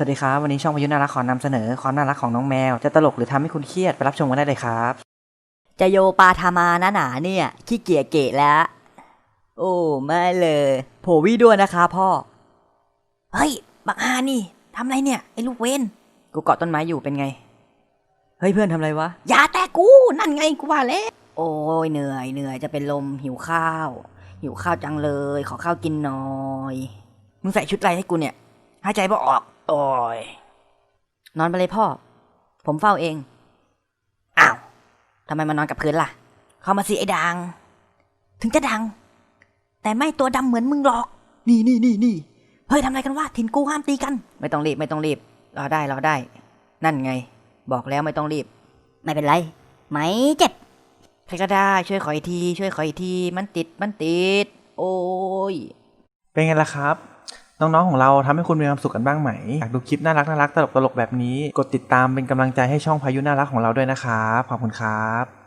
สวัสดีครับ วันนี้ช่องพายุน่ารักขอนำเสนอความน่ารักของน้องแมว จะตลกหรือทำให้คุณเครียดไปรับชมกันได้เลยครับ จะโยปาธามานะหนาเนี่ยขี้เกียจเกะแล้ว โอ้ไม่เลยโผวี่ด้วยนะคะพ่อ เฮ้ย บักฮานี่ทำไรเนี่ย ไอ้ลูกเวนกูเกาะต้นไม้อยู่เป็นไง เฮ้ยเพื่อนทำอะไรวะ อย่าแต่กู นั่นไงกูว่าแล้วโอ้ยเหนื่อยเหนื่อยจะเป็นลมหิวข้าว หิวข้าวจังเลย ขอข้าวกินหน่อย มึงใส่ชุดอะไรให้กูเนี่ยหายใจบ่ออก โอ้ย นอนไปเลยพ่อ ผมเฝ้าเอง อ้าว ทำไมมานอนกับพื้นล่ะ เข้ามาสิไอ้ดัง ถึงจะดัง แต่ไม่ตัวดำเหมือนมึงหรอก นี่นี่นี่นี่เฮ้ยทำอะไรกันวะถิ่นกูห้ามตีกัน ไม่ต้องรีบไม่ต้องรีบ รอได้รอได้ นั่นไง บอกแล้วไม่ต้องรีบ ไม่เป็นไร ไม่เจ็บ ใครก็ได้ช่วยขออีกที ช่วยขออีกที มันติดมันติด โอ้ย เป็นไงล่ะครับ น้องๆของเราทำให้คุณมีความสุขกันบ้างไหมอยากดูคลิปน่ารักน่ารักตลกตลกแบบนี้ กดติดตามเป็นกำลังใจให้ช่องพายุน่ารักของเราด้วยนะครับขอบคุณครับ